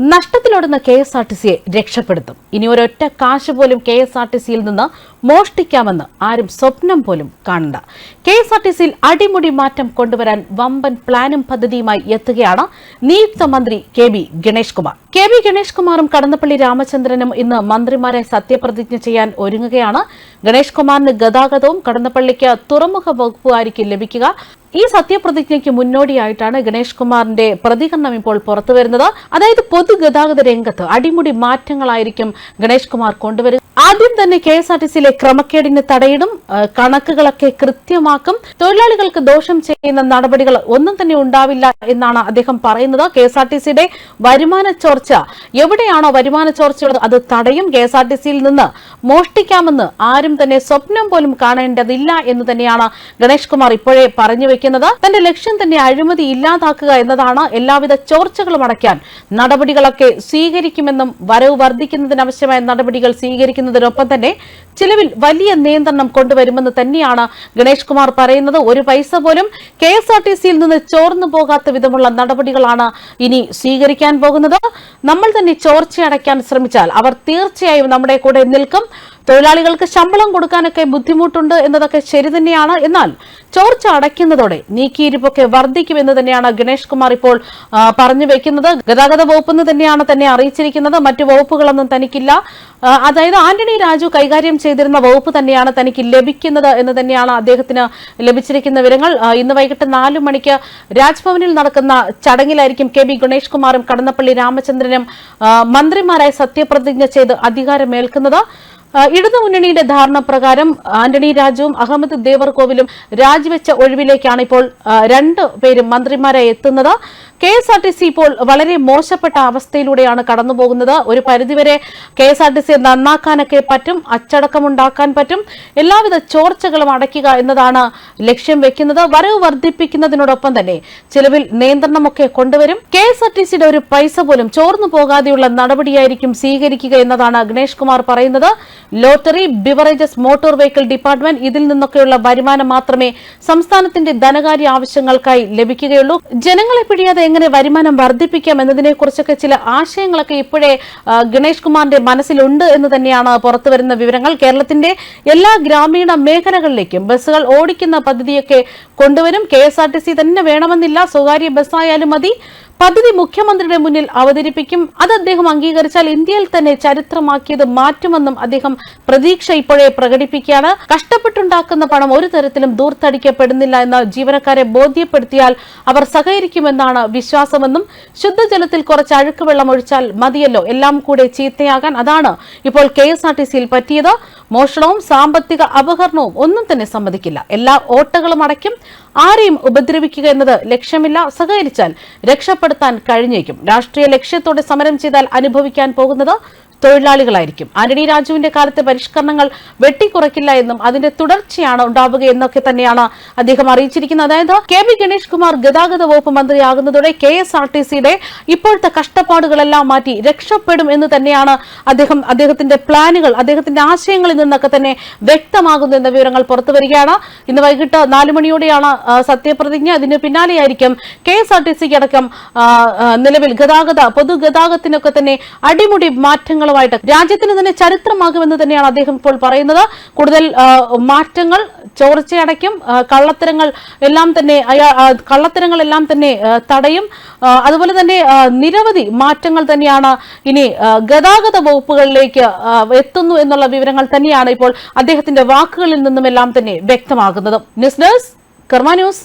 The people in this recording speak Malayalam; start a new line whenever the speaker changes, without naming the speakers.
നഷ്ടത്തിലോടുന്ന കെ എസ് ആർ ടി സിയെ രക്ഷപ്പെടുത്തും. ഇനി ഒരൊറ്റ കാശ് പോലും കെ എസ് ആർ ടി സിയിൽ നിന്ന് മോഷ്ടിക്കാമെന്ന് ആരും സ്വപ്നം പോലും കാണണ്ട. കെ എസ് ആർ ടി സിയിൽ അടിമുടി മാറ്റം കൊണ്ടുവരാൻ വമ്പൻ പ്ലാനും പദ്ധതിയുമായി എത്തുകയാണ് നിയുക്ത മന്ത്രി K B Ganesh Kumar. K B Ganesh കുമാറും കടന്നപ്പള്ളി രാമചന്ദ്രനും ഇന്ന് മന്ത്രിമാരെ സത്യപ്രതിജ്ഞ ചെയ്യാൻ ഒരുങ്ങുകയാണ്. ഗണേഷ് കുമാറിന് ഗതാഗതവും കടന്നപ്പള്ളിക്ക് തുറമുഖ വകുപ്പുമായിരിക്കും ലഭിക്കുക. ഈ സത്യപ്രതിജ്ഞയ്ക്ക് മുന്നോടിയായിട്ടാണ് ഗണേഷ് കുമാറിന്റെ പ്രതികരണം ഇപ്പോൾ പുറത്തുവരുന്നത്. അതായത് പൊതുഗതാഗത രംഗത്ത് അടിമുടി മാറ്റങ്ങളായിരിക്കും ഗണേഷ് കുമാർ കൊണ്ടുവരിക ആദ്യം തന്നെ കെ എസ് ആർ ടി സിയിലെ ക്രമക്കേടിന് തടയിടും കണക്കുകളൊക്കെ കൃത്യമാക്കും. തൊഴിലാളികൾക്ക് ദോഷം ചെയ്യുന്ന നടപടികൾ ഒന്നും തന്നെ ഉണ്ടാവില്ല എന്നാണ് അദ്ദേഹം പറയുന്നത്. കെ എസ് ആർ ടി സിയുടെ വരുമാന ചോർച്ച എവിടെയാണോ വരുമാന ചോർച്ചയുള്ളത് അത് തടയും. കെ എസ് ആർ ടി സിയിൽ നിന്ന് മോഷ്ടിക്കാമെന്ന് ആരും തന്നെ സ്വപ്നം പോലും കാണേണ്ടതില്ല എന്ന് തന്നെയാണ് ഗണേഷ് കുമാർ ഇപ്പോഴേ പറഞ്ഞു വെക്കുന്നത്. തന്റെ ലക്ഷ്യം തന്നെ അഴിമതി ഇല്ലാതാക്കുക എന്നതാണ് എല്ലാവിധ ചോർച്ചകളും അടയ്ക്കാൻ. നടപടികളൊക്കെ സ്വീകരിക്കുമെന്നും വരവ് വർദ്ധിക്കുന്നതിനാവശ്യമായ നടപടികൾ സ്വീകരിക്കുന്നതിനൊപ്പം തന്നെ ചിലവിൽ വലിയ നിയന്ത്രണം കൊണ്ടുവരുമെന്ന് തന്നെയാണ് ഗണേഷ് കുമാർ പറയുന്നത്. ഒരു പൈസ പോലും കെ എസ് ആർ ടി സിയിൽ നിന്ന് ചോർന്നു പോകാത്ത വിധമുള്ള നടപടികളാണ് ഇനി സ്വീകരിക്കാൻ പോകുന്നത്. നമ്മൾ തന്നെ ചോർച്ചയടയ്ക്കാൻ ശ്രമിച്ചാൽ അവർ തീർച്ചയായും നമ്മുടെ കൂടെ നിൽക്കും. തൊഴിലാളികൾക്ക് ശമ്പളം കൊടുക്കാനൊക്കെ ബുദ്ധിമുട്ടുണ്ട് എന്നതൊക്കെ ശരി തന്നെയാണ്. എന്നാൽ ചോർച്ച അടയ്ക്കുന്നതോടെ നീക്കിയിരിപ്പൊക്കെ വർദ്ധിക്കുമെന്ന് തന്നെയാണ് ഗണേഷ് കുമാർ ഇപ്പോൾ പറഞ്ഞു വെക്കുന്നത്. ഗതാഗത വകുപ്പെന്ന് തന്നെയാണ് തന്നെ അറിയിച്ചിരിക്കുന്നത്. മറ്റു വകുപ്പുകളൊന്നും തനിക്കില്ല. അതായത് ആന്റണി രാജു കൈകാര്യം ചെയ്തിരുന്ന വകുപ്പ് തന്നെയാണ് തനിക്ക് ലഭിക്കുന്നത് എന്ന് തന്നെയാണ് അദ്ദേഹത്തിന് ലഭിച്ചിരിക്കുന്ന വിവരങ്ങൾ. ഇന്ന് വൈകിട്ട് നാലു മണിക്ക് രാജ്ഭവനിൽ നടക്കുന്ന ചടങ്ങിലായിരിക്കും കെ ബി ഗണേഷ് കുമാറും കടന്നപ്പള്ളി രാമചന്ദ്രനും മന്ത്രിമാരായി സത്യപ്രതിജ്ഞ ചെയ്ത് അധികാരമേൽക്കുന്നത്. ഇടതുമുന്നണിയുടെ ധാരണ പ്രകാരം ആന്റണി രാജുവും അഹമ്മദ് ദേവർകോവിലും രാജിവെച്ച ഒഴിവിലേക്കാണ് ഇപ്പോൾ രണ്ട് പേരും മന്ത്രിമാരായി എത്തുന്നത്. K S R T C ഇപ്പോൾ വളരെ മോശപ്പെട്ട അവസ്ഥയിലൂടെയാണ് കടന്നുപോകുന്നത്. ഒരു പരിധിവരെ K S R T C നന്നാക്കാനൊക്കെ പറ്റും അച്ചടക്കമുണ്ടാക്കാൻ പറ്റും എല്ലാവിധ ചോർച്ചകളും അടയ്ക്കുക എന്നതാണ് ലക്ഷ്യം വെക്കുന്നത്. വരവ് വർദ്ധിപ്പിക്കുന്നതിനോടൊപ്പം തന്നെ ചിലവിൽ നിയന്ത്രണമൊക്കെ കൊണ്ടുവരും. കെ എസ് ആർ ടി സിയുടെ ഒരു പൈസ പോലും ചോർന്നു പോകാതെയുള്ള നടപടിയായിരിക്കും സ്വീകരിക്കുക എന്നതാണ് ഗണേഷ് കുമാർ പറയുന്നത്. Lottery beverages motor vehicle department ഇതിൽ നിന്നൊക്കെയുള്ള വരുമാനം മാത്രമേ സംസ്ഥാനത്തിന്റെ ധനകാര്യ ആവശ്യങ്ങൾക്കായി ലഭിക്കുകയുള്ളൂ. ജനങ്ങളെ പിടിയാതെ എങ്ങനെ വരുമാനം വർദ്ധിപ്പിക്കാം എന്നതിനെക്കുറിച്ചൊക്കെ ചില ആശയങ്ങളൊക്കെ ഇപ്പോഴേ ഗണേഷ് കുമാറിന്റെ മനസ്സിലുണ്ട് എന്ന് തന്നെയാണ് പുറത്തുവരുന്ന വിവരങ്ങൾ. കേരളത്തിന്റെ എല്ലാ ഗ്രാമീണ മേഖലകളിലേക്കും ബസ്സുകൾ ഓടിക്കുന്ന പദ്ധതിയൊക്കെ കൊണ്ടുവരും. കെ തന്നെ വേണമെന്നില്ല. സ്വകാര്യ ബസ്സായാലും മതി. പദ്ധതി മുഖ്യമന്ത്രിയുടെ മുന്നിൽ അവതരിപ്പിക്കും. അത് അദ്ദേഹം അംഗീകരിച്ചാൽ ഇന്ത്യയിൽ തന്നെ ചരിത്രമാക്കിയത് മാറ്റുമെന്നും അദ്ദേഹം പ്രതീക്ഷ ഇപ്പോഴേ പ്രകടിപ്പിക്കുകയാണ്. കഷ്ടപ്പെട്ടുണ്ടാക്കുന്ന പണം ഒരു തരത്തിലും ദൂർത്തടിക്കപ്പെടുന്നില്ല എന്ന് ജീവനക്കാരെ ബോധ്യപ്പെടുത്തിയാൽ അവർ സഹകരിക്കുമെന്നാണ് വിശ്വാസമെന്നും ശുദ്ധജലത്തിൽ കുറച്ച് അഴുക്ക് വെള്ളം ഒഴിച്ചാൽ മതിയല്ലോ എല്ലാം കൂടെ ചീത്തയാകാൻ അതാണ് ഇപ്പോൾ കെ എസ് ആർ ടി സിയിൽ പറ്റിയത്. മോഷണവും സാമ്പത്തിക അപഹരണവും ഒന്നും തന്നെ സമ്മതിക്കില്ല. എല്ലാ ഓട്ടകളും അടയ്ക്കും. ആരെയും ഉപദ്രവിക്കുക എന്നത് ലക്ഷ്യമില്ല. സഹകരിച്ചാൽ രക്ഷപ്പെടുത്താൻ കഴിഞ്ഞേക്കും. രാഷ്ട്രീയ ലക്ഷ്യത്തോടെ സമരം ചെയ്താൽ അനുഭവിക്കാൻ പോകുന്നത് തൊഴിലാളികളായിരിക്കും. ആന്റണി രാജുവിന്റെ കാലത്തെ പരിഷ്കരണങ്ങൾ വെട്ടിക്കുറയ്ക്കില്ല എന്നും അതിന്റെ തുടർച്ചയാണ് ഉണ്ടാവുക എന്നൊക്കെ തന്നെയാണ് അദ്ദേഹം അറിയിച്ചിരിക്കുന്നത്. അതായത് കെ വി ഗണേഷ് കുമാർ ഗതാഗത വകുപ്പ് മന്ത്രിയാകുന്നതോടെ കെ എസ് ആർ ടി സിയുടെ ഇപ്പോഴത്തെ കഷ്ടപ്പാടുകളെല്ലാം മാറ്റി രക്ഷപ്പെടും എന്ന് തന്നെയാണ് അദ്ദേഹം അദ്ദേഹത്തിന്റെ പ്ലാനുകൾ അദ്ദേഹത്തിന്റെ ആശയങ്ങളിൽ നിന്നൊക്കെ തന്നെ വ്യക്തമാകുന്നു എന്ന വിവരങ്ങൾ പുറത്തു വരികയാണ്. ഇന്ന് വൈകിട്ട് നാലു മണിയോടെയാണ് സത്യപ്രതിജ്ഞ. അതിന് പിന്നാലെയായിരിക്കും കെ എസ് ആർ ടി സിക്ക് അടക്കം നിലവിൽ ഗതാഗത പൊതുഗതാഗതത്തിനൊക്കെ തന്നെ അടിമുടി മാറ്റങ്ങളുമായിട്ട് രാജ്യത്തിന് തന്നെ ചരിത്രമാകുമെന്ന് തന്നെയാണ് അദ്ദേഹം ഇപ്പോൾ പറയുന്നത്. കൂടുതൽ മാറ്റങ്ങൾ ചോർച്ചയടയ്ക്കും കള്ളത്തരങ്ങൾ എല്ലാം തന്നെ അയാൾ കള്ളത്തരങ്ങളെല്ലാം തന്നെ തടയും. അതുപോലെ തന്നെ നിരവധി മാറ്റങ്ങൾ തന്നെയാണ് ഇനി ഗതാഗത വകുപ്പുകളിലേക്ക് എത്തുന്നു എന്നുള്ള വിവരങ്ങൾ തന്നെയാണ് ഇപ്പോൾ അദ്ദേഹത്തിന്റെ വാക്കുകളിൽ നിന്നും എല്ലാം തന്നെ വ്യക്തമാകുന്നത്. News desk Karma news.